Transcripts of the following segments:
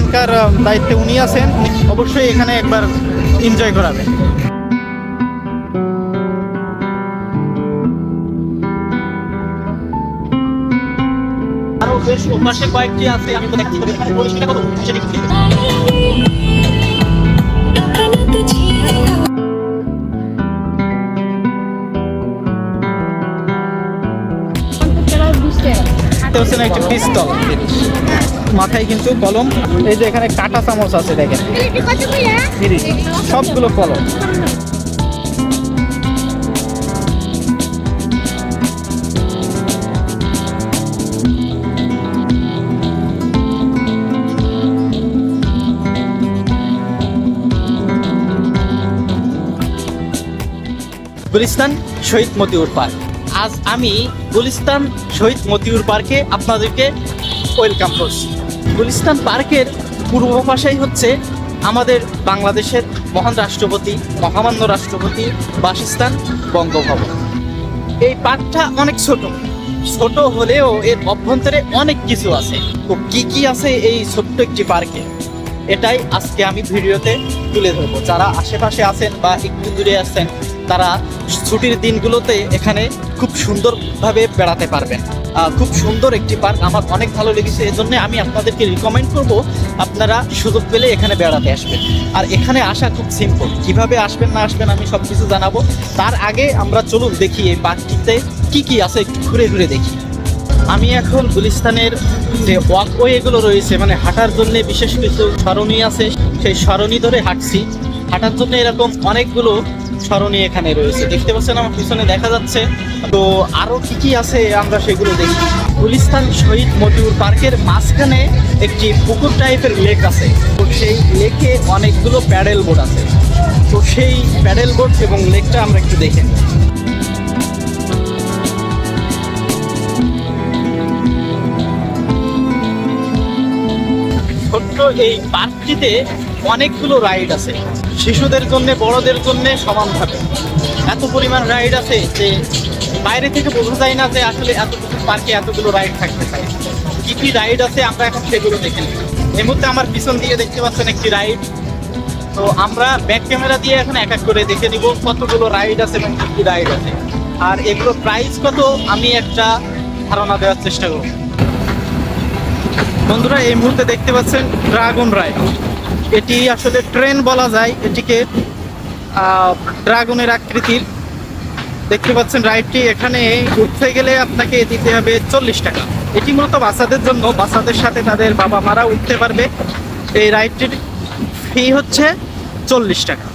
এখানকার দায়িত্বে উনি আছেন অবশ্যই এখানে একবার এনজয় করাবেন। আরও বেশ অভ্যাসে কয়েকটি আছে, আমি তো পরিষ্কার কত দেখতে পাচ্ছেন একটি পিস্তল মাথায় কিন্তু কলম, এই যে এখানে কাটা চামচ আছে দেখেন। সবগুলো কলম। গুলিস্তান শহীদ মতিউর পার্ক। আজ আমি গুলিস্তান শহীদ মতিউর পার্কে আপনাদেরকে ওয়েলকাম করছি। গুলিস্তান পার্কের পূর্ব পাশেই হচ্ছে আমাদের বাংলাদেশের মহান রাষ্ট্রপতি, মহামান্য রাষ্ট্রপতি বাসস্থান বঙ্গভবন। এই পার্কটা অনেক ছোট। ছোট হলেও এর অভ্যন্তরে অনেক কিছু আছে। তো কি কি আছে এই ছোট্ট একটি পার্কে? এটাই আজকে আমি ভিডিওতে তুলে ধরবো। যারা আশেপাশে আছেন বা একটু দূরে আছেন তারা ছুটির দিনগুলোতে এখানে খুব সুন্দরভাবে বেড়াতে পারবেন। খুব সুন্দর একটি পার্ক। আমার অনেক ভালো লেগেছে এই জন্য আমি আপনাদেরকে রিকমেন্ড করব আপনারা সুযোগ পেলে এখানে বেড়াতে আসবেন। আর এখানে আসা খুব সিম্পল কীভাবে আসবেন, না আসবেন আমি সব কিছু জানাব। তার আগে আমরা চলুন দেখি এই পার্কটিতে কি কি আছে, একটু ঘুরে ঘুরে দেখি। আমি এখন গুলিস্তানের যে ওয়াকওয়েগুলো রয়েছে মানে হাঁটার জন্য বিশেষ কিছু সরণি আছে, সেই সরণি ধরে হাঁটছি। হাঁটার জন্য এরকম অনেকগুলো সরণি এখানে রয়েছে। দেখতে পাচ্ছেন আমার পিছনে দেখা যাচ্ছে। তো আরও কি কি আছে আমরা সেগুলো দেখি। গুলিস্তান শহীদ মতিউর পার্কের মাঝখানে একটি পুকুর টাইপের লেক আছে। তো সেই লেকে অনেকগুলো প্যাডেল বোর্ড আছে। তো সেই প্যাডেল বোর্ড এবং লেকটা আমরা একটু দেখে নিই। ছোট্ট এই পার্কটিতে অনেকগুলো রাইড আছে। শিশুদের জন্য, বড়দের জন্য সমানভাবে। এত পরিমাণ রাইড আছে যে বাইরে থেকে বোঝা যায় না যে আসলে এত পার্কে এতগুলো রাইড থাকতে পারে। কি কি রাইড আছে আমরা এখন সেগুলো দেখে নিই এই মুহূর্তে আমার পিছন দিয়ে দেখতে পাচ্ছেন একটি রাইড। তো আমরা ব্যাক ক্যামেরা দিয়ে এখন এক এক করে দেখে নিব কতগুলো রাইড আছে এবং কি কি রাইড আছে। আর এগুলো প্রাইস কত আমি একটা ধারণা দেওয়ার চেষ্টা করব। বন্ধুরা, এই মুহূর্তে দেখতে পাচ্ছেন ড্রাগন রাইড। এটি আসলে ট্রেন বলা যায়, এটিকে ড্রাগনের আকৃতির। দেখতে পাচ্ছেন রাইডটি, এখানে উঠতে গেলে আপনাকে দিতে হবে চল্লিশ টাকা। এটি মূলত বাচ্চাদের জন্য, বাচ্চাদের সাথে তাদের বাবা মারা উঠতে পারবে। এই রাইডটির ফি হচ্ছে চল্লিশ টাকা।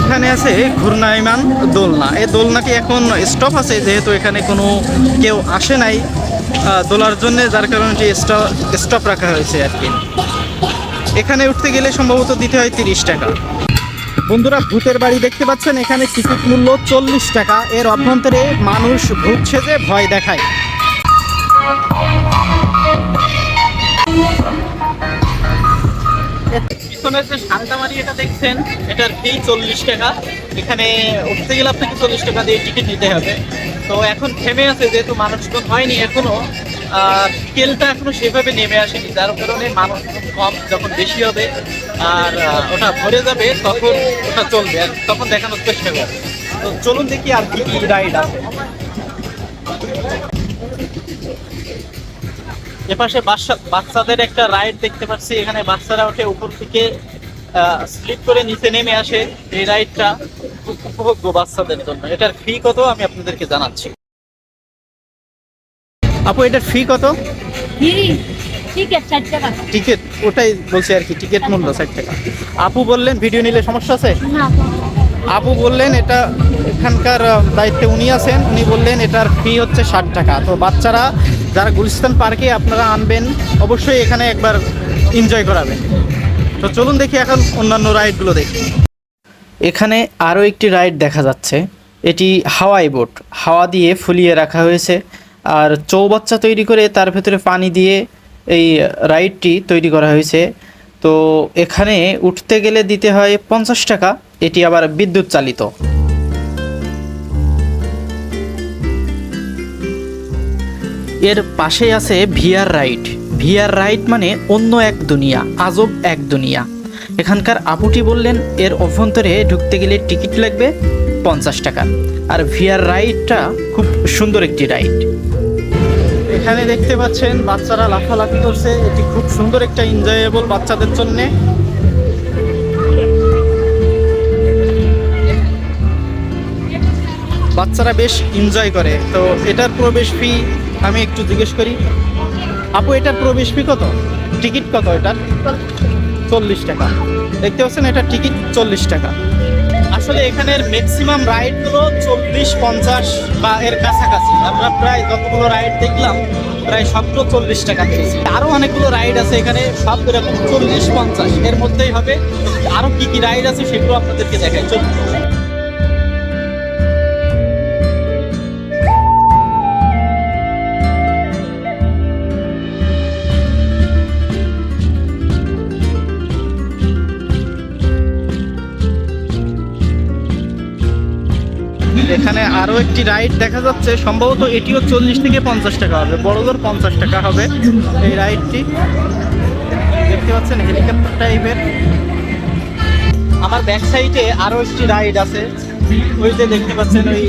এখানে আছে ঘূর্ণায়মান দোলনা। এই দোলনাটি এখন স্টপ আছে, যেহেতু এখানে কোনো কেউ আসে নাই দোলার জন্য, যার কারণে এটি স্টপ রাখা হয়েছে আর কি। এখানে উঠতে গেলে সম্ভবত দিতে হয় তিরিশ টাকা। বন্ধুরা, ভূতের বাড়ি দেখতে পাচ্ছেন, এখানে টিকিট মূল্য চল্লিশ টাকা। এর অভ্যন্তরে মানুষ ভূত সেজে ভয় দেখায়। পিছনের যে এটা দেখছেন এটার ফি চল্লিশ টাকা। এখানে উঠতে গেলে আপনাকে চল্লিশ টাকা দিয়ে টিকিট নিতে হবে। তো এখন থেমে আছে যেহেতু মানুষজন হয়নি এখনও আহ, স্কেলটা এখনও সেভাবে নেমে আসেনি যার কারণে মানুষ কম যখন বেশি হবে আর ওটা ভরে যাবে তখন ওটা চলবে আর তখন দেখানোর চেষ্টা করবে। তো চলুন দেখি আর কি কি রাইড আছে। এপাশে বাচ্চা বাচ্চাদের একটা রাইড দেখতে পাচ্ছি। এখানে বাচ্চারা ওঠে উপর থেকে স্লিপ করে নিচে নেমে আসে এই রাইডটা খুব উপভোগ্য বাচ্চাদের জন্য। এটার ফি কত আমি আপনাদেরকে জানাচ্ছি। আপু এটার ফি কত? টিকিট ওটাই বলছি আর কি টিকিট মূল্য ষাট টাকা। আপু বললেন ভিডিও নিলে সমস্যা আছে? আপু বললেন এটা এখানকার দায়িত্বে উনি আছেন। উনি বললেন এটার ফি হচ্ছে ষাট টাকা। তো বাচ্চারা যারা গুলিস্তান পার্কে আপনারা আনবেন, অবশ্যই এখানে একবার এনজয় করাবেন। তো চলুন দেখি এখন অন্যান্য রাইডগুলো দেখি। এখানে আরও একটি রাইড দেখা যাচ্ছে। এটি হাওয়াই বোট হাওয়া দিয়ে ফুলিয়ে রাখা হয়েছে। আর চৌবাচ্চা তৈরি করে তার ভেতরে পানি দিয়ে এই রাইডটি তৈরি করা হয়েছে। তো এখানে উঠতে গেলে দিতে হয় পঞ্চাশ টাকা, এটি আবার বিদ্যুৎ চালিত এর পাশে আছে ভিআর রাইড ভিআর রাইড মানে অন্য এক দুনিয়া, আজব এক দুনিয়া। এখানকার আপুটি বললেন, এর অভ্যন্তরে ঢুকতে গেলে টিকিট লাগবে পঞ্চাশ টাকা। আর ভিআর রাইডটা খুব সুন্দর একটি রাইড এখানে দেখতে পাচ্ছেন, বাচ্চারা লাফালাফি করছে। এটি খুব সুন্দর একটা এনজয়েবল বাচ্চাদের জন্য। বাচ্চারা বেশ এনজয় করে। তো এটার প্রবেশ ফি আমি একটু জিজ্ঞেস করি, আপু এটার প্রবেশ ফি কত? টিকিট কত এটার চল্লিশ টাকা। দেখতে পাচ্ছেন, এটা টিকিট চল্লিশ টাকা। আসলে এখানের ম্যাক্সিমাম রাইডগুলো চল্লিশ পঞ্চাশ বা এর কাছাকাছি। আমরা প্রায় যতগুলো রাইড দেখলাম, প্রায় সবগুলো চল্লিশ টাকা পেয়েছি। আরও অনেকগুলো রাইড আছে এখানে, সব এরকম চল্লিশ পঞ্চাশ। এর মধ্যেই হবে। আরও কি কি রাইড আছে সেগুলো আপনাদেরকে দেখাই। চলুন এখানে আরও একটি রাইড দেখা যাচ্ছে। সম্ভবত এটিও চল্লিশ থেকে পঞ্চাশ টাকা হবে। বড়দের পঞ্চাশ টাকা হবে এই রাইডটি। দেখতে পাচ্ছেন হেলিকপ্টার টাইপের। আমার ব্যাক সাইডে আরও একটি রাইড আছে। ওই যে দেখতে পাচ্ছেন ওই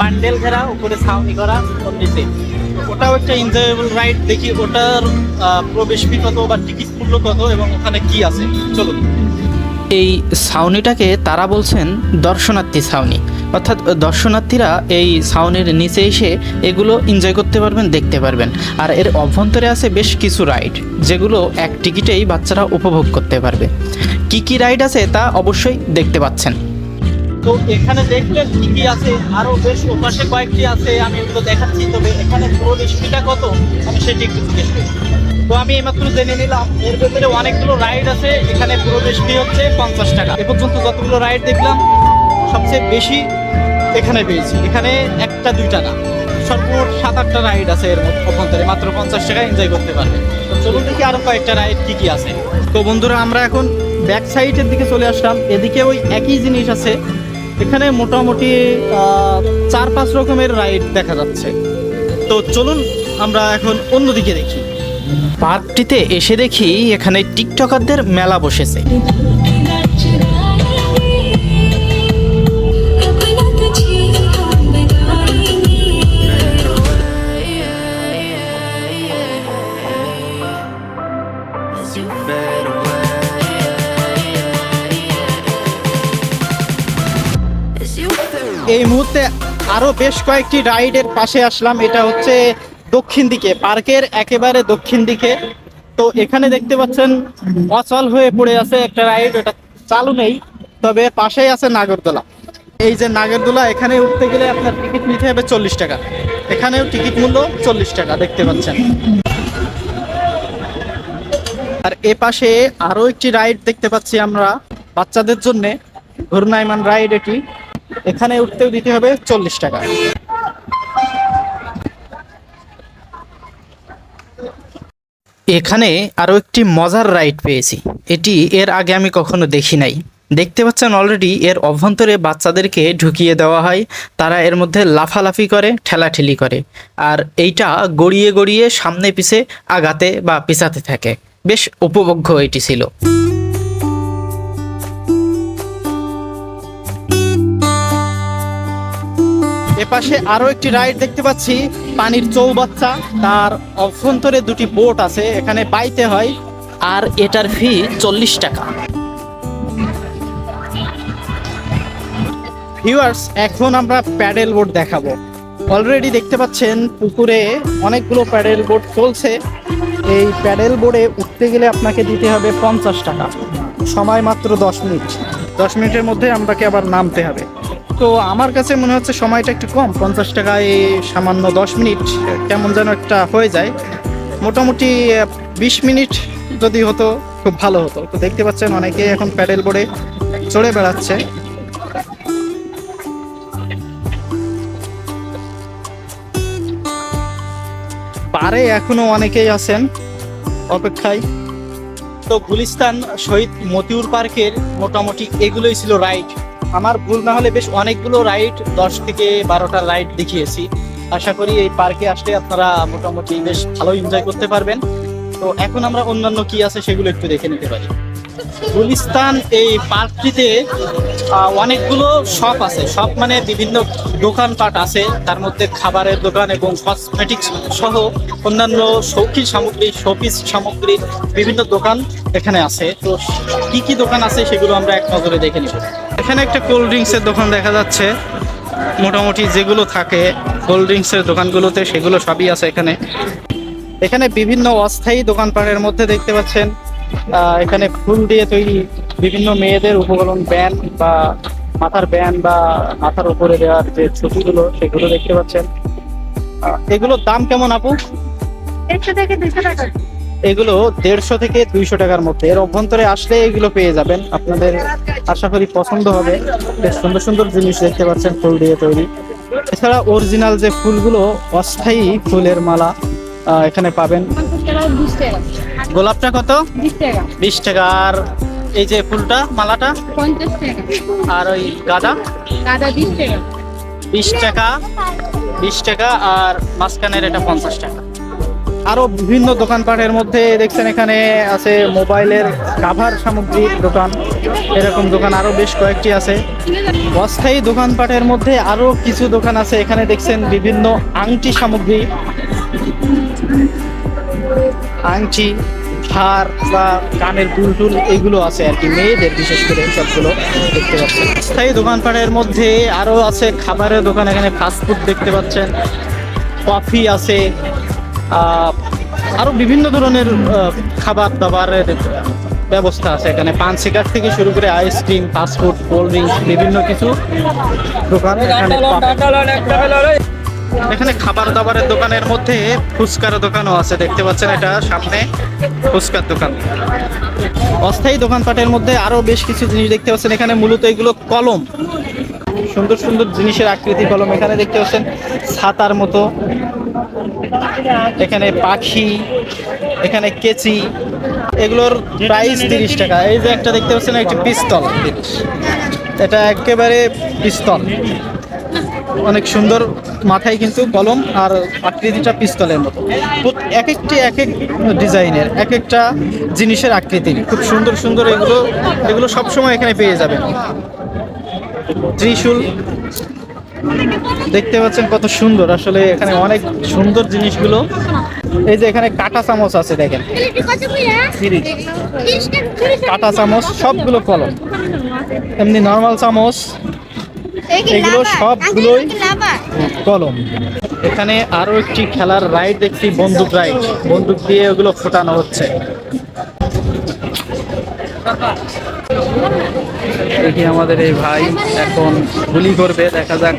বান্ডেল ঘেরা, উপরে ছাউনি করা নিচে ওটাও একটা এনজয়েবল রাইড দেখি ওটার প্রবেশ ফি কত বা টিকিট মূল্য কত এবং ওখানে কি আছে। চলুন। এই ছাউনিটাকে তারা বলছেন দর্শনার্থী ছাউনি। অর্থাৎ দর্শনার্থীরা এই সাউনের নিচে এসে এগুলো এনজয় করতে পারবেন, দেখতে পারবেন। আর এর অভ্যন্তরে আছে বেশ কিছু রাইড যেগুলো এক টিকিটেই বাচ্চারা উপভোগ করতে পারবে। কি কি রাইড আছে তা অবশ্যই দেখতে পাচ্ছেন। তো এখানে দেখলেন কি কি আছে? আরও বেশ ওপাশে কয়েকটি আছে, আমি এগুলো দেখাচ্ছি। তবে এখানে প্রবেশ ফিটা কত? আমি সেটি একটু জিজ্ঞেস তো আমি এইমাত্র জেনে নিলাম, এর ভেতরে অনেকগুলো রাইড আছে। এখানে প্রবেশ ফি হচ্ছে পঞ্চাশ টাকা। এ পর্যন্ত যতগুলো রাইড দেখলাম সবচেয়ে বেশি এখানে পেয়েছি। এখানে একটা, দুইটা না। সর্বমোট সাত, আটটা রাইড আছে এর অভ্যন্তরে। মাত্র পঞ্চাশ টাকা এনজয় করতে পারবে। তো চলুন দেখি আরও কয়েকটা রাইড কি কি আছে। তো বন্ধুরা, আমরা এখন ব্যাক সাইডের দিকে চলে আসলাম। এদিকে ওই একই জিনিস আছে। এখানে মোটামুটি চার, পাঁচ রকমের রাইড দেখা যাচ্ছে। তো চলুন আমরা এখন অন্যদিকে দেখি। পার্কটিতে এসে দেখি এখানে টিকটকারদের মেলা বসেছে। এই মুহূর্তে আরও বেশ কয়েকটি রাইডের পাশে আসলাম। এটা হচ্ছে দক্ষিণ দিকে, পার্কের একেবারে দক্ষিণ দিকে। তো এখানে দেখতে পাচ্ছেন, অচল হয়ে পড়ে আছে একটা রাইড, ওটা চালু নেই, তবে পাশেই আছে নাগরদোলা। এই যে নাগরদোলা, এখানে উঠতে গেলে আপনার টিকিট নিতে হবে চল্লিশ টাকা। এখানেও টিকিট মূল্য চল্লিশ টাকা, দেখতে পাচ্ছেন। আর এ পাশে আরও একটি রাইড দেখতে পাচ্ছি আমরা বাচ্চাদের জন্য, ঘূর্ণায়মান রাইড এটি। এখানে উঠতেও দিতে হবে চল্লিশ টাকা। এখানে আরও একটি মজার রাইড পেয়েছি। এটি এর আগে আমি কখনো দেখি নাই। দেখতে পাচ্ছেন অলরেডি এর অভ্যন্তরে বাচ্চাদেরকে ঢুকিয়ে দেওয়া হয়। তারা এর মধ্যে লাফালাফি করে, ঠেলাঠেলি করে। আর এইটা গড়িয়ে গড়িয়ে সামনে পিছে আগাতে বা পিছাতে থাকে। বেশ উপভোগ্য এটি ছিল। এপাশে আরও একটি রাইড দেখতে পাচ্ছি। পানির চৌবাচ্চা, তার অভ্যন্তরে দুটি বোট আছে, এখানে বাইতে হয়। আর এটার ফি চল্লিশ টাকা। ভিউয়ার্স এখন আমরা প্যাডেল বোট দেখাবো। অলরেডি দেখতে পাচ্ছেন, পুকুরে অনেকগুলো প্যাডেল বোট চলছে। এই প্যাডেল বোর্ডে উঠতে গেলে আপনাকে দিতে হবে পঞ্চাশ টাকা। সময় মাত্র দশ মিনিট। দশ মিনিটের মধ্যে আপনাকে আবার নামতে হবে। তো আমার কাছে মনে হচ্ছে সময়টা একটু কম, পঞ্চাশ টাকায় সামান্য দশ মিনিট, কেমন যেন একটা হয়ে যায়। মোটামুটি বিশ মিনিট যদি হতো, খুব ভালো হতো। তো দেখতে পাচ্ছেন অনেকে এখন প্যাডেল বোর্ডে চড়ে বেড়াচ্ছে। পারে এখনও অনেকেই আছেন অপেক্ষায়। তো গুলিস্তান শহীদ মতিউর পার্কের মোটামুটি এগুলোই ছিল রাইড। আমার ভুল না হলে বেশ অনেকগুলো রাইড দশ থেকে বারোটা রাইড দেখিয়েছি। আশা করি এই পার্কে আসলে আপনারা মোটামুটি বেশ ভালো এনজয় করতে পারবেন। তো এখন আমরা অন্যান্য কি আছে সেগুলো একটু দেখে নিতে পারি। গুলিস্তান এই পার্কটিতে অনেকগুলো শপ আছে। শপ মানে বিভিন্ন দোকানপাট আছে। তার মধ্যে খাবারের দোকান এবং কসমেটিক্স সহ অন্যান্য শৌখিন সামগ্রী শোপিস সামগ্রী, বিভিন্ন দোকান এখানে আছে। তো কি কি দোকান আছে সেগুলো আমরা এক নজরে দেখে নিব। এখানে একটা কোল্ড ড্রিঙ্কসের দোকান দেখা যাচ্ছে। মোটামুটি যেগুলো থাকে কোল্ড ড্রিঙ্কসের দোকানগুলোতে সেগুলো সবই আছে এখানে। এখানে বিভিন্ন অস্থায়ী দোকানপাটের মধ্যে দেখতে পাচ্ছেন এখানে ফুল দিয়ে তৈরি বিভিন্ন মেয়েদের উপকরণ ব্যান্ড বা মাথার ব্যান্ড বা মাথার উপরে দেওয়ার যে ছবিগুলো সেগুলো দেখতে পাচ্ছেন। এগুলোর দাম কেমন আপু? একশো থেকে দুশো টাকা। এগুলো দেড়শো থেকে দুইশো টাকার মধ্যে। এর অভ্যন্তরে আসলে এগুলো পেয়ে যাবেন। আপনাদের আশা করি পছন্দ হবে। বেশ সুন্দর সুন্দর জিনিস দেখতে পাচ্ছেন ফুল দিয়ে তৈরি। এছাড়া অরিজিনাল যে ফুলগুলো, অস্থায়ী ফুলের মালা এখানে পাবেন। গোলাপটা কত? বিশ টাকা। আর এই যে ফুলটা, মালাটা? পঞ্চাশ টাকা আর ওই গাঁদা? গাঁদা বিশ টাকা বিশ টাকা। বিশ টাকা। আর মাঝখানের এটা পঞ্চাশ টাকা। আরও বিভিন্ন দোকানপাটের মধ্যে দেখছেন এখানে আছে মোবাইলের কাভার সামগ্রীর দোকান। এরকম দোকান আরও বেশ কয়েকটি আছে। অস্থায়ী দোকানপাটের মধ্যে আরও কিছু দোকান আছে। এখানে দেখছেন বিভিন্ন আংটি সামগ্রী। আংটি, হার বা কানের দুল টুল এগুলো আছে আর কি। মেয়েদের বিশেষ করে সবগুলো দেখতে পাচ্ছেন। স্থায়ী দোকানপাটের মধ্যে আরও আছে খাবারের দোকান। এখানে ফাস্টফুড দেখতে পাচ্ছেন। কফি আছে। আহ, আরও বিভিন্ন ধরনের খাবার দাবারের ব্যবস্থা আছে এখানে। পান সিগার থেকে শুরু করে আইসক্রিম ফাস্টফুড কোল্ড ড্রিঙ্কস বিভিন্ন কিছু দোকান এখানে এখানে খাবার দাবারের দোকানের মধ্যে ফুচকার দোকানও আছে দেখতে পাচ্ছেন এটা সামনে ফুচকার দোকান। অস্থায়ী দোকানপাটের মধ্যে আরও বেশ কিছু জিনিস দেখতে পাচ্ছেন। এখানে মূলত এগুলো কলম। সুন্দর সুন্দর জিনিসের আকৃতি কলম এখানে দেখতে পাচ্ছেন। ছাতার মতো এখানে পাখি, এখানে কেচি, এগুলোর প্রাইস তিরিশ টাকা। এই যে একটা দেখতে পাচ্ছেন একটি পিস্তল। এটা একেবারে পিস্তল। অনেক সুন্দর মাথায় কিন্তু কলম আর আকৃতিটা পিস্তলের মতো। এক একটি এক এক ডিজাইনের এক একটা জিনিসের আকৃতির খুব সুন্দর সুন্দর এগুলো এগুলো সবসময় এখানে পেয়ে যাবেন। ত্রিশূল দেখতে পাচ্ছেন কত সুন্দর। আসলে এখানে অনেক সুন্দর জিনিসগুলো। এই যে এখানে কাটা চামচ আছে দেখেন। কাটা চামচ, সবগুলো কলম। এমনি নর্মাল চামচ, এগুলো সবগুলোই কলম। এখানে আরও একটি খেলার রাইড দেখছি, বন্দুক রাইড বন্দুক দিয়ে ওগুলো ফোটানো হচ্ছে। দেখি আমাদের এই ভাই এখন গুলি করবে, দেখা যাক।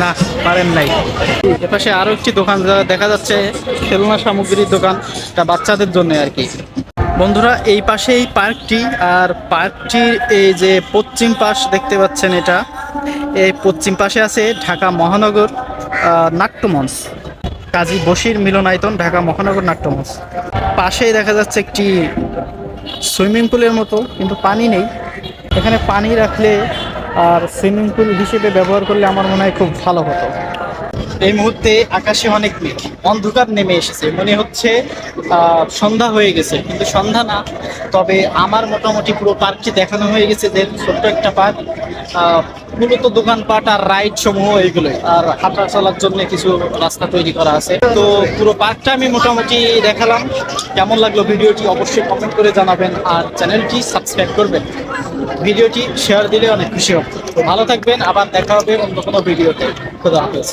না, পারেন নাই। এপাশে আরও একটি দোকান দেখা যাচ্ছে, খেলনা সামগ্রীর দোকান, এটা বাচ্চাদের জন্য আর কি। বন্ধুরা, এই পাশে এই পার্কটি, আর পার্কটির এই যে পশ্চিম পাশ দেখতে পাচ্ছেন এটা, এই পশ্চিম পাশে আছে ঢাকা মহানগর নাট্যমঞ্চ। কাজী বশির মিলনায়তন, ঢাকা মহানগর, নাট্যমঞ্চ। পাশেই দেখা যাচ্ছে একটি সুইমিং পুলের মতো, কিন্তু পানি নেই। এখানে পানি রাখলে আর সুইমিং পুল হিসেবে ব্যবহার করলে আমার মনে হয় খুব ভালো হতো। এই মুহূর্তে আকাশে অনেক মেঘ, অন্ধকার নেমে এসেছে। মনে হচ্ছে সন্ধ্যা হয়ে গেছে, কিন্তু সন্ধ্যা না। তবে আমার মোটামুটি পুরো পার্কটি দেখানো হয়ে গেছে যে ছোট্ট একটা পার্ক মূলত দোকানপাট আর রাইড সমূহ এইগুলোই। আর হাঁটা চলার জন্য কিছু রাস্তা তৈরি করা আছে। তো পুরো পার্কটা আমি মোটামুটি দেখালাম। কেমন লাগল ভিডিওটি অবশ্যই কমেন্ট করে জানাবেন আর চ্যানেলটি সাবস্ক্রাইব করবেন। ভিডিওটি শেয়ার দিলে অনেক খুশি হব। ভালো থাকবেন, আবার দেখা হবে অন্য কোনো ভিডিওতে। খুদা হাফেজ।